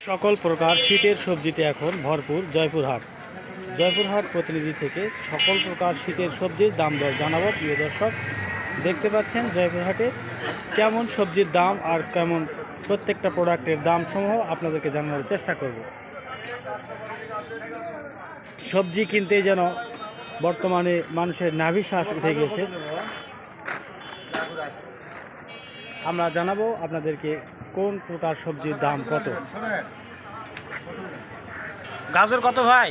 সকল প্রকার শীতের সবজিতে এখন ভরপুর জয়পুরহাট। জয়পুরহাট প্রতিনিধি থেকে সকল প্রকার শীতের সবজির দাম দর জানাব। প্রিয় দর্শক, দেখতে পাচ্ছেন জয়পুরহাটে কেমন সবজির দাম আর কেমন প্রত্যেকটা প্রোডাক্টের দাম সমূহ আপনাদেরকে জানানোর চেষ্টা করব। সবজি কিনতে যেন বর্তমানে মানুষের নাভিশ্বাস উঠে গেছে আমরা জানাব আপনাদেরকে কোন প্রকার সবজির দাম কত? গাজর কত ভাই?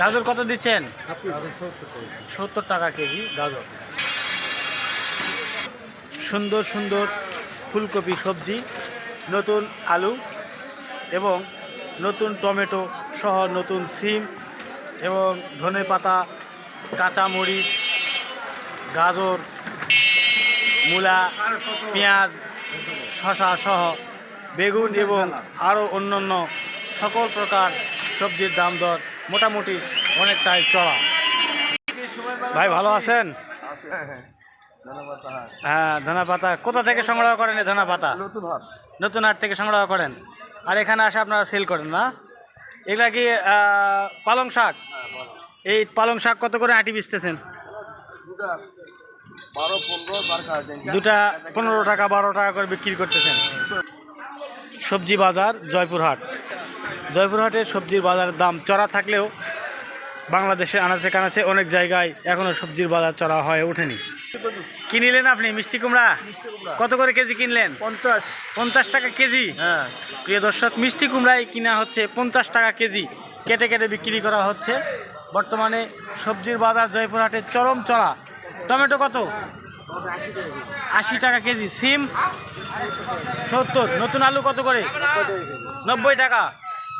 গাজর কত দিচ্ছেন? সত্তর টাকা কেজি গাজর। সুন্দর সুন্দর ফুলকপি সবজি, নতুন আলু এবং নতুন টমেটো সহ নতুন সিম এবং ধনে পাতা কাঁচামরিচ, গাজর মূলা, পেঁয়াজ শশা সহ বেগুন এবং আরও অন্যান্য সকল প্রকার সবজির দাম দর মোটামুটি অনেকটাই চড়া। ভাই, ভালো আছেন? হ্যাঁ ধনা পাতা। কোথা থেকে সংগ্রহ করেন এই ধনা পাতা? নতুন হাট থেকে সংগ্রহ করেন। আর এখানে আসে আপনারা সেল করেন, না? এগুলা কি পালং শাক? এই পালং শাক কত করে আটি বেচতেছেন? দুটা পনেরো টাকা বারো টাকা করে বিক্রি করতেছেন। সবজি বাজার জয়পুরহাট। জয়পুরহাটের সবজির বাজারের দাম চড়া থাকলেও বাংলাদেশে আনাচে কানাচে অনেক জায়গায় এখনও সবজির বাজার চড়া হয়ে ওঠেনি। কি নিলেন আপনি মিষ্টি কুমড়া? কত করে কেজি কিনলেন? পঞ্চাশ। পঞ্চাশ টাকা কেজি? হ্যাঁ। প্রিয় দর্শক মিষ্টি কুমড়াই কিনা হচ্ছে পঞ্চাশ টাকা কেজি। কেটে কেটে বিক্রি করা হচ্ছে। বর্তমানে সবজির বাজার জয়পুরহাটে চরম চড়া। টমেটো কত? আশি টাকা কেজি। সিম? সত্তর। নতুন আলু কত করে? নব্বই টাকা।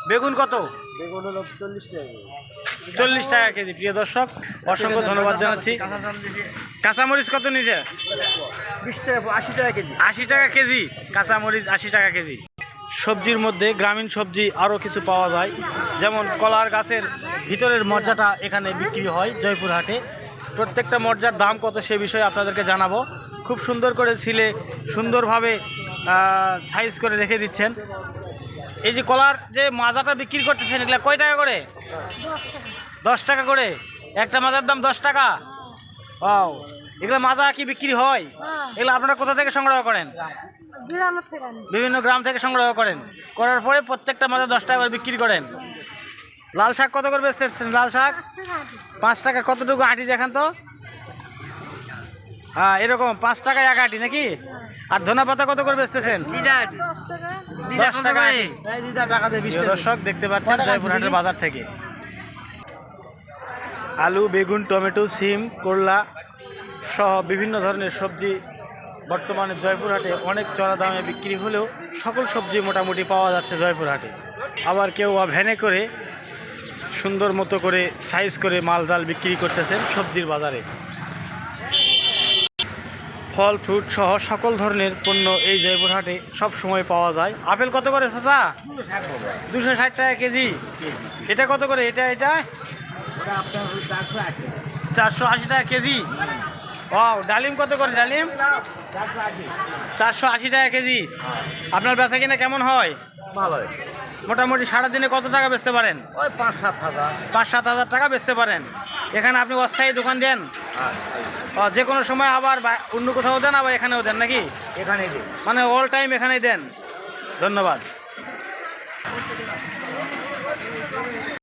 বেগুন কত? বেগুন হলো চল্লিশ টাকা চল্লিশ টাকা কেজি। প্রিয় দর্শক অসংখ্য ধন্যবাদ জানাচ্ছি। কাঁচামরিচ কত নিচে বিশ টাকা আশি টাকা কেজি। আশি টাকা কেজি। কাঁচামরিচ আশি টাকা কেজি। সবজির মধ্যে গ্রামীণ সবজি আরও কিছু পাওয়া যায়। যেমন কলার গাছের ভিতরের মর্যাটা এখানে বিক্রি হয় জয়পুরহাটে। প্রত্যেকটা মর্যার দাম কত সে বিষয়ে আপনাদেরকে জানাব। খুব সুন্দর করে ছিলে সুন্দরভাবে সাইজ করে রেখে দিচ্ছেন। এই যে কলার যে মাজাটা বিক্রি করতেছেন এগুলা কয় টাকা করে? দশ টাকা করে। একটা মাজার দাম দশ টাকা? ও এগুলো মাজা কি বিক্রি হয়? এগুলো আপনারা কোথা থেকে সংগ্রহ করেন? বিভিন্ন গ্রাম থেকে সংগ্রহ করেন। করার পরে প্রত্যেকটা মাজা দশ টাকা করে বিক্রি করেন। লাল শাক কত করে বেচতেছেন লাল শাক? পাঁচ টাকা। কতটুকু আটি দেখান তো? হ্যাঁ এরকম পাঁচ টাকায় এক আটি নাকি? আর ধনা পাতা কত করে বেচতেছেন? দশ টাকা দর্শক দেখতে পাচ্ছেন জয়পুরহাটের বাজার থেকে। আলু বেগুন টমেটো সিম করলা সহ বিভিন্ন ধরনের সবজি বর্তমানে জয়পুরহাটে অনেক চড়া দামে বিক্রি হলেও সকল সবজি মোটামুটি পাওয়া যাচ্ছে জয়পুরহাটে। আবার কেউ বা ভ্যানে করে সুন্দর মতো করে সাইজ করে মাল জাল বিক্রি করতেছেন সবজির বাজারে। ফল ফ্রুট সহ সকল ধরনের পণ্য এই জয়পুরহাটে সব সময় পাওয়া যায়। আপেল কত করে চাচা? দুশো ষাট টাকা কেজি। এটা কত করে? এটা এটা? চারশো আশি টাকা কেজি। ও ডালিম কত করে ডালিম? চারশো আশি টাকা কেজি। আপনার বেচা কিনা কেমন হয়? ভালো মোটামুটি সারাদিনে কত টাকা বেচতে পারেন? ওই পাঁচ সাত হাজার। পাঁচ সাত হাজার টাকা বেচতে পারেন। এখানে আপনি অস্থায়ী দোকান দেন? ও, যে কোনো সময় আবার অন্য কোথাও দেন আবার এখানেও দেন নাকি? এখানেই দিন মানে অল টাইম এখানেই দেন। ধন্যবাদ।